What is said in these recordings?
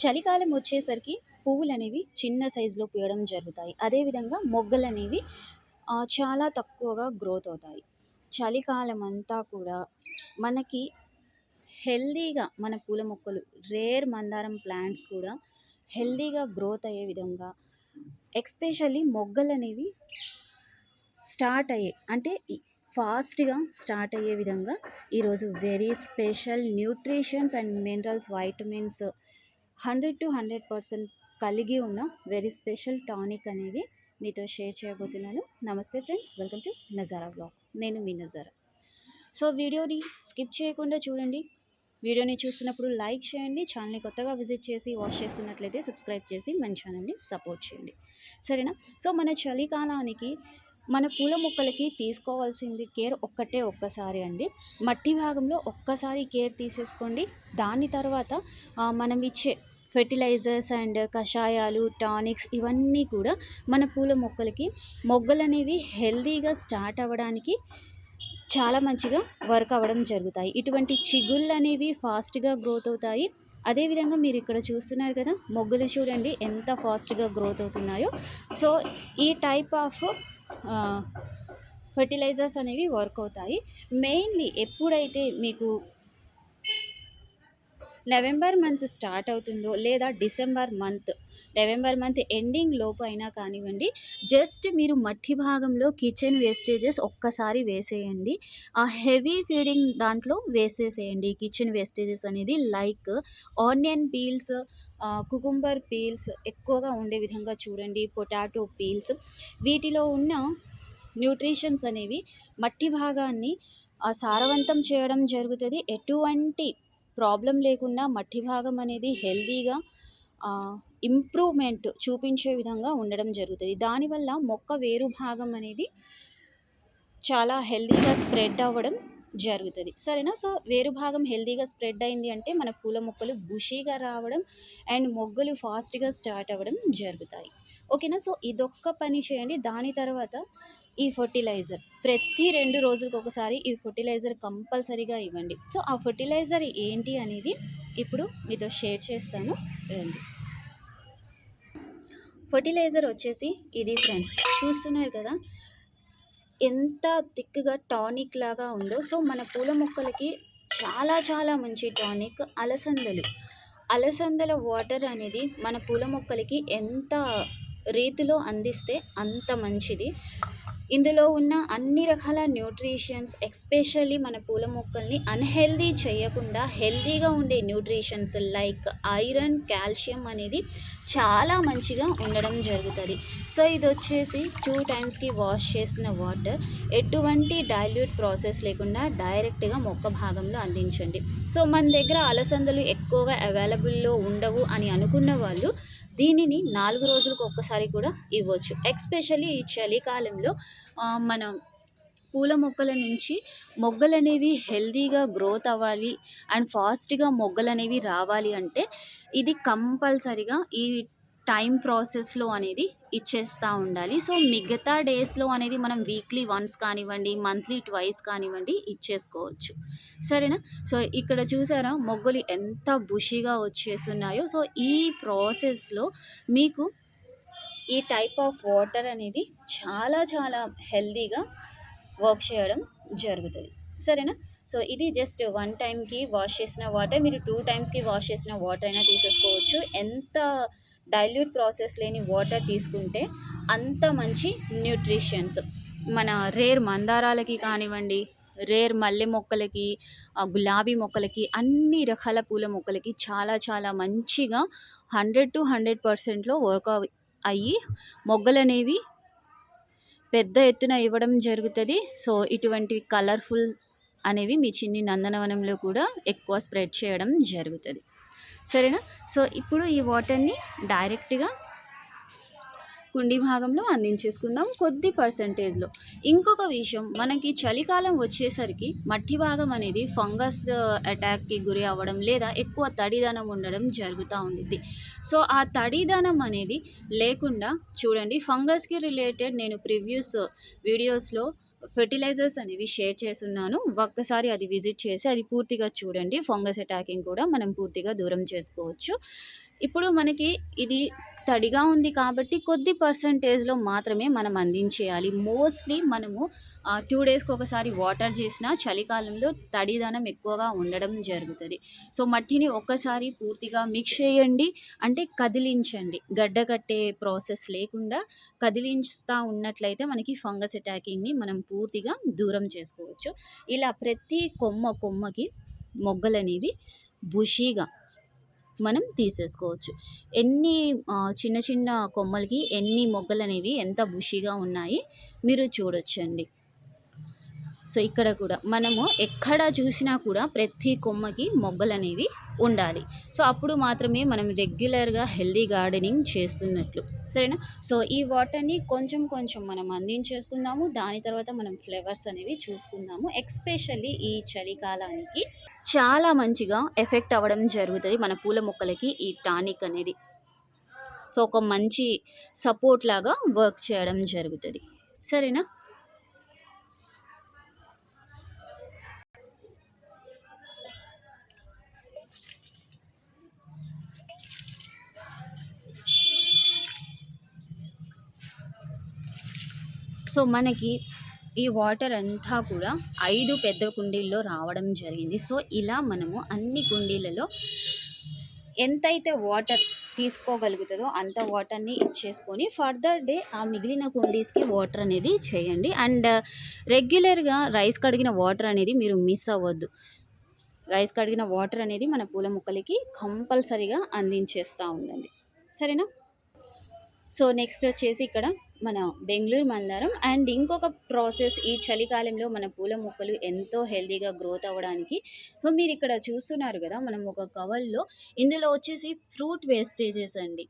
చలికాలం వచ్చేసరికి పువ్వులు అనేవి చిన్న సైజులో పూయడం జరుగుతాయి. అదేవిధంగా మొగ్గలు అనేవి చాలా తక్కువగా గ్రోత్ అవుతాయి. చలికాలం అంతా కూడా మనకి హెల్దీగా మన పూల మొక్కలు రేర్ మందారం ప్లాంట్స్ కూడా హెల్దీగా గ్రోత్ అయ్యే విధంగా ఎక్స్పెషల్లీ మొగ్గలు అనేవి స్టార్ట్ అయ్యే అంటే ఫాస్ట్గా స్టార్ట్ అయ్యే విధంగా ఈరోజు very special nutritions and minerals vitamins hundred to hundred percent కలిగి ఉన్న వెరీ స్పెషల్ టానిక్ అనేది మీతో షేర్ చేయబోతున్నాను. నమస్తే friends welcome to Nazara blogs నేను మీ నజారా. సో వీడియోని స్కిప్ చేయకుండా చూడండి. వీడియోని చూసినప్పుడు లైక్ చేయండి ఛానల్ని కొత్తగా విజిట్ చేసి వాచ్ చేస్తున్నట్లయితే సబ్స్క్రైబ్ చేసి మన ఛానల్ని సపోర్ట్ చేయండి. సరేనా? సో మన చలికాలానికి మన పూల మొక్కలకి తీసుకోవాల్సింది కేర్ ఒక్కటే ఒక్కసారి అండి. మట్టి భాగంలో ఒక్కసారి కేర్ తీసేసుకోండి. దాని తర్వాత మనం ఇచ్చే ఫెర్టిలైజర్స్ అండ్ కషాయాలు టానిక్స్ ఇవన్నీ కూడా మన పూల మొక్కలకి మొగ్గలు అనేవి హెల్దీగా స్టార్ట్ అవ్వడానికి చాలా మంచిగా వర్క్ అవ్వడం జరుగుతాయి. ఇటువంటి చిగుళ్ళు అనేవి ఫాస్ట్గా గ్రోత్ అవుతాయి. అదేవిధంగా మీరు ఇక్కడ చూస్తున్నారు కదా మొగ్గులు చూడండి ఎంత ఫాస్ట్గా గ్రోత్ అవుతున్నాయో. సో ఈ టైప్ ఆఫ్ ఫర్టిలైజర్స్ అనేవి వర్క్ అవుతాయి. మెయిన్లీ ఎప్పుడైతే మీకు నవంబర్ మంత్ స్టార్ట్ అవుతుందో లేదా December month November month ending లోపు అయినా కానివ్వండి జస్ట్ మీరు మట్టి భాగంలో కిచెన్ వేస్టేజెస్ ఒక్కసారి వేసేయండి. ఆ హెవీ ఫీడింగ్ దాంట్లో వేసేసేయండి. కిచెన్ వేస్టేజెస్ అనేది like onion peels cucumber peels ఎక్కువగా ఉండే విధంగా చూడండి. పొటాటో పీల్స్ వీటిలో ఉన్న న్యూట్రిషన్స్ అనేవి మట్టి భాగాన్ని సారవంతం చేయడం జరుగుతుంది. ఎటువంటి ప్రాబ్లం లేకుండా మట్టి భాగం అనేది హెల్దీగా ఇంప్రూవ్మెంట్ చూపించే విధంగా ఉండడం జరుగుతుంది. దానివల్ల మొక్క వేరు భాగం అనేది చాలా హెల్దీగా స్ప్రెడ్ అవ్వడం జరుగుతుంది. సరేనా? సో వేరు భాగం హెల్దీగా స్ప్రెడ్ అయింది అంటే మన పూల మొక్కలు బుషీగా రావడం అండ్ మొగ్గలు ఫాస్ట్గా స్టార్ట్ అవ్వడం జరుగుతాయి. ఓకేనా? సో ఇదొక్క పని చేయండి. దాని తర్వాత ఈ ఫర్టిలైజర్. ప్రతి రెండు రోజులకు ఒకసారి ఈ ఫర్టిలైజర్ కంపల్సరీగా ఇవ్వండి. సో ఆ ఫర్టిలైజర్ ఏంటి అనేది ఇప్పుడు మీతో షేర్ చేస్తాను. రండి. ఫర్టిలైజర్ వచ్చేసి ఇది ఫ్రెండ్స్ చూస్తున్నారు కదా? ఎంత థిక్గా టానిక్ లాగా ఉందో. సో మన పూల మొక్కలకి చాలా చాలా మంచి టానిక్ అలసందలు. అలసందల వాటర్ అనేది మన పూల మొక్కలకి ఎంత రీతిలో అందిస్తే అంత మంచిది. ఇందులో ఉన్న అన్ని రకాల న్యూట్రిషన్స్ ఎస్పెషల్లీ మన పూల మొక్కల్ని అన్హెల్దీ చేయకుండా హెల్దీగా ఉండే న్యూట్రిషన్స్ లైక్ ఐరన్ కాల్షియం అనేది చాలా మంచిగా ఉండడం జరుగుతుంది. సో ఇది వచ్చేసి టూ టైమ్స్కి వాష్ చేసిన వాటర్. ఎటువంటి డైల్యూట్ ప్రాసెస్ లేకుండా డైరెక్ట్గా మొక్క భాగంలో అందించండి. సో మన దగ్గర అలసందలు ఎక్కువగా అవైలబుల్లో ఉండవు అని అనుకున్న వాళ్ళు దీనిని నాలుగు రోజులకు ఒక్కసారి కూడా ఇవ్వచ్చు. ఎక్స్పెషల్లీ ఈ చలికాలంలో మనం పూల మొక్కల నుంచి మొగ్గలు అనేవి హెల్దీగా గ్రోత్ అవ్వాలి అండ్ ఫాస్ట్గా మొగ్గలు అనేవి రావాలి అంటే ఇది కంపల్సరిగా ఈ టైం ప్రాసెస్లో అనేది ఇచ్చేస్తూ ఉండాలి. సో మిగతా డేస్లో అనేది మనం వీక్లీ వన్స్ కానివ్వండి మంత్లీ ట్వైస్ కానివ్వండి ఇచ్చేసుకోవచ్చు. సరేనా? సో ఇక్కడ చూసారా మొగ్గలు ఎంత బుషిగా వచ్చేస్తున్నాయో. సో ఈ ప్రాసెస్లో మీకు ఈ టైప్ ఆఫ్ వాటర్ అనేది చాలా చాలా హెల్దీగా వర్క్ చేయడం జరుగుతుంది. సరేనా? సో ఇది జస్ట్ వన్ టైంకి వాష్ చేసిన వాటర్ మీరు టూ టైమ్స్కి వాష్ చేసిన వాటర్ అయినా తీసేసుకోవచ్చు. ఎంత డైల్యూట్ ప్రాసెస్ లేని వాటర్ తీసుకుంటే అంత మంచి న్యూట్రిషన్స్ మన రేర్ మందారాలకి కానివ్వండి రేర్ మల్లె మొక్కలకి గులాబీ మొక్కలకి అన్ని రకాల పూల మొక్కలకి చాలా చాలా మంచిగా హండ్రెడ్ టు హండ్రెడ్ పర్సెంట్లో వర్క్ అయ్యి మొగ్గలు అనేవి పెద్ద ఎత్తున ఇవ్వడం జరుగుతుంది. సో ఇటువంటి కలర్ఫుల్ అనేవి మీ చిన్ని నందనవనంలో కూడా ఎక్కువ స్ప్రెడ్ చేయడం జరుగుతుంది. సరేనా? సో ఇప్పుడు ఈ వాటర్ని డైరెక్ట్గా కుండీ భాగంలో అందించేసుకుందాం కొద్ది పర్సంటేజ్లో. ఇంకొక విషయం మనకి చలికాలం వచ్చేసరికి మట్టి భాగం అనేది ఫంగస్ అటాక్కి గురి అవ్వడం లేదా ఎక్కువ తడిదనం ఉండడం జరుగుతూ ఉండిద్ది. సో ఆ తడిదనం అనేది లేకుండా చూడండి ఫంగస్కి రిలేటెడ్ నేను ప్రివ్యూస్ వీడియోస్లో ఫెర్టిలైజర్స్ అనేవి షేర్ చేస్తున్నాను. ఒక్కసారి అది విజిట్ చేసి అది పూర్తిగా చూడండి. ఫంగస్ అటాకింగ్ కూడా మనం పూర్తిగా దూరం చేసుకోవచ్చు. ఇప్పుడు మనకి ఇది తడిగా ఉంది కాబట్టి కొద్ది పర్సంటేజ్‌లో మాత్రమే మనం అందించేయాలి. మోస్ట్‌లీ మనము టూ డేస్‌కి ఒకసారి వాటర్ చేసినా చలికాలంలో తడిదనం ఎక్కువగా ఉండడం జరుగుతుంది సో, మట్టిని ఒక్కసారి పూర్తిగా మిక్స్ చేయండి. అంటే కదిలించండి. గడ్డ కట్టే ప్రాసెస్ లేకుండా కదిలించుతా ఉన్నట్లయితే మనకి ఫంగస్ అటాకింగ్‌ని మనం పూర్తిగా దూరం చేసుకోవచ్చు. ఇలా ప్రతి కొమ్మ కొమ్మకి మొగ్గలనేవి బుషీగా మనం తీసేసుకోవచ్చు. ఎన్ని చిన్న చిన్న కొమ్మలకి ఎన్ని మొగ్గలు అనేవి ఎంత బుషీగా ఉన్నాయి మీరు చూడొచ్చండి. సో, ఇక్కడ కూడా మనము ఎక్కడ చూసినా కూడా ప్రతి కొమ్మకి మొగ్గలు అనేవి ఉండాలి. సో, అప్పుడు మాత్రమే మనం రెగ్యులర్‌గా హెల్తీ గార్డెనింగ్ చేస్తున్నట్లు. సరేనా? సో, ఈ వాటర్‌ని కొంచెం కొంచెం మనం అందించేసుకుందాము. దాని తర్వాత మనం ఫ్లవర్స్ అనేవి చూసుకుందాము. ఎక్స్పెషల్లీ ఈ చలికాలానికి చాలా మంచిగా ఎఫెక్ట్ అవ్వడం జరుగుతుంది మన పూల మొక్కలకి ఈ టానిక్ అనేది. సో, ఒక మంచి సపోర్ట్ లాగా వర్క్ చేయడం జరుగుతుంది సరేనా? సో, మనకి ఈ వాటర్ అంతా కూడా ఐదు పెద్ద కుండీల్లో రావడం జరిగింది. సో, ఇలా మనము అన్ని కుండీలలో ఎంతైతే వాటర్ తీసుకోగలుగుతుందో అంత వాటర్‌ని ఇచ్చేసుకొని ఫర్దర్ డే ఆ మిగిలిన కుండీస్‌కి వాటర్ అనేది చేయండి. అండ్ రెగ్యులర్‌గా రైస్ కడిగిన వాటర్ అనేది మీరు మిస్ అవ్వద్దు. రైస్ కడిగిన వాటర్ అనేది మన పూల మొక్కలకి కంపల్సరీగా అందించేస్తూ ఉండండి. సరేనా? సో, నెక్స్ట్ వచ్చేసి ఇక్కడ మన బెంగుళూరు మందారం అండ్ ఇంకొక ప్రాసెస్ ఈ చలికాలంలో మన పూల మొక్కలు ఎంతో హెల్తీగా గ్రోత్ అవ్వడానికి సో, మీరు ఇక్కడ చూస్తున్నారు కదా మనం ఒక కవర్‌లో ఇందులో వచ్చేసి ఫ్రూట్ వేస్టేజెస్ అండి.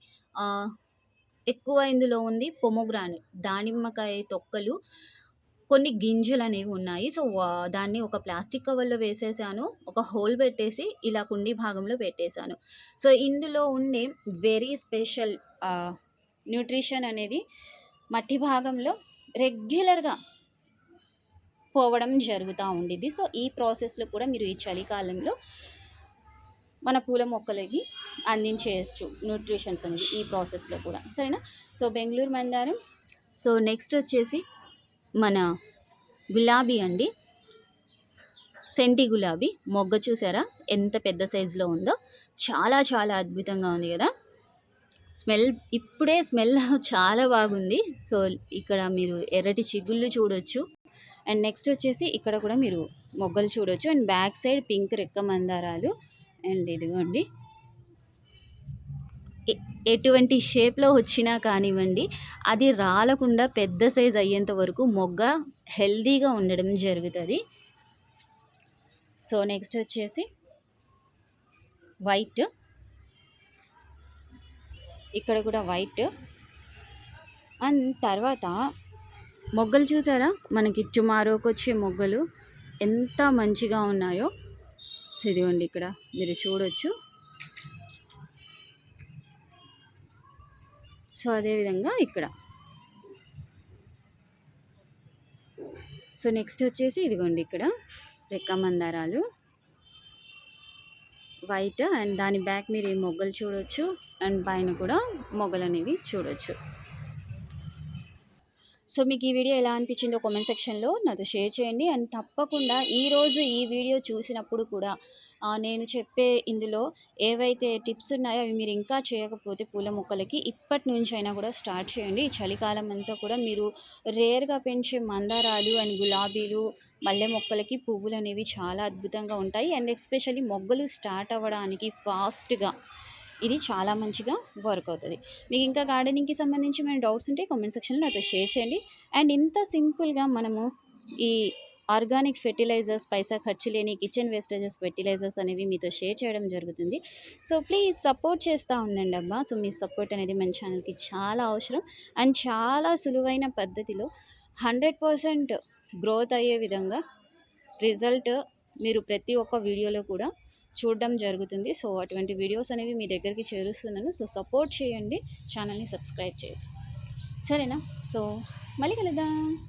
ఎక్కువ ఇందులో ఉంది పొమోగ్రాన్ దానిమ్మకాయ తొక్కలు, కొన్ని గింజలు అనేవి ఉన్నాయి. సో, దాన్ని ఒక ప్లాస్టిక్ కవర్‌లో వేసేసాను. ఒక హోల్ పెట్టేసి ఇలా కుండీ భాగంలో పెట్టేశాను సో, ఇందులో ఉండే వెరీ స్పెషల్ న్యూట్రిషన్ అనేది మట్టి భాగంలో రెగ్యులర్‌గా పోవడం జరుగుతూ ఉండిద్ది. సో, ఈ ప్రాసెస్‌లో కూడా మీరు ఈ చలికాలంలో మన పూల మొక్కలకి అందించేయొచ్చు న్యూట్రిషన్స్ అనేది ఈ ప్రాసెస్‌లో కూడా. సరేనా? సో, బెంగుళూరు మందారం. సో, నెక్స్ట్ వచ్చేసి మన గులాబీ అండి. సెంటి గులాబీ మొగ్గ చూసారా? ఎంత పెద్ద సైజులో ఉందో. చాలా చాలా అద్భుతంగా ఉంది కదా స్మెల్ ఇప్పుడే స్మెల్ చాలా బాగుంది. సో, ఇక్కడ మీరు ఎర్రటి చిగుళ్ళు చూడొచ్చు. అండ్ నెక్స్ట్ వచ్చేసి ఇక్కడ కూడా మీరు మొగ్గలు చూడొచ్చు. అండ్ బ్యాక్ సైడ్ పింక్ రెక్క మందారాలు అండ్ ఇదిగోండి. ఎ ఎటువంటి షేప్‌లో వచ్చినా కానివ్వండి, అది రాలకుండా పెద్ద సైజ్ అయ్యేంత వరకు మొగ్గ హెల్దీగా ఉండడం జరుగుతుంది సో, నెక్స్ట్ వచ్చేసి వైట్. ఇక్కడ కూడా వైట్. అండ్ తర్వాత మొగ్గలు చూసారా? మనకి టుమారోకొచ్చే మొగ్గలు ఎంత మంచిగా ఉన్నాయో. ఇదిగోండి ఇక్కడ మీరు చూడొచ్చు. సో, అదే విధంగా ఇక్కడ. సో, నెక్స్ట్ వచ్చేసి ఇదిగోండి ఇక్కడ రెక్క మందారాలు. వైట్ అండ్ దాని బ్యాక్ మీరు ఈ మొగ్గలు చూడొచ్చు. అండ్ పైన కూడా మొగ్గలనేవి చూడొచ్చు. సో, మీకు ఈ వీడియో ఎలా అనిపించిందో కామెంట్ సెక్షన్‌లో నాతో షేర్ చేయండి. అండ్ తప్పకుండా ఈరోజు ఈ వీడియో చూసినప్పుడు కూడా నేను చెప్పే ఇందులో ఏవైతే టిప్స్ ఉన్నాయో అవి మీరు ఇంకా చేయకపోతే పూల మొక్కలకి ఇప్పటి అయినా కూడా స్టార్ట్ చేయండి. చలికాలం అంతా కూడా మీరు రేర్‌గా పెంచే మందారాలు అండ్ గులాబీలు, మల్లె మొక్కలకి పువ్వులు అనేవి చాలా అద్భుతంగా ఉంటాయి. అండ్ ఎస్పెషల్లీ మొగ్గలు స్టార్ట్ అవ్వడానికి ఫాస్ట్‌గా ఇది చాలా మంచిగా వర్క్ అవుతుంది మీకు ఇంకా గార్డెనింగ్‌కి సంబంధించి మేము డౌట్స్ ఉంటే కామెంట్ సెక్షన్‌లో నాతో షేర్ చేయండి. అండ్ ఇంత సింపుల్‌గా మనము ఈ ఆర్గానిక్ ఫెర్టిలైజర్స్ పైసా ఖర్చు లేని కిచెన్ వేస్టేజెస్ ఫెర్టిలైజర్స్ అనేవి మీతో షేర్ చేయడం జరుగుతుంది. సో, ప్లీజ్ సపోర్ట్ చేస్తూ ఉండండి అబ్బా! సో, మీ సపోర్ట్ అనేది మన ఛానల్‌కి చాలా అవసరం. అండ్ చాలా సులువైన పద్ధతిలో 100% గ్రోత్ అయ్యే విధంగా రిజల్ట్ మీరు ప్రతి ఒక్క వీడియోలో కూడా చూడడం జరుగుతుంది. సో, అటువంటి వీడియోస్ అనేవి మీ దగ్గరికి చేరుస్తున్నాను. సో, సపోర్ట్ చేయండి. ఛానల్‌ని సబ్స్క్రైబ్ చేసి. సరేనా? సో, మళ్ళీ కలుద్దాం.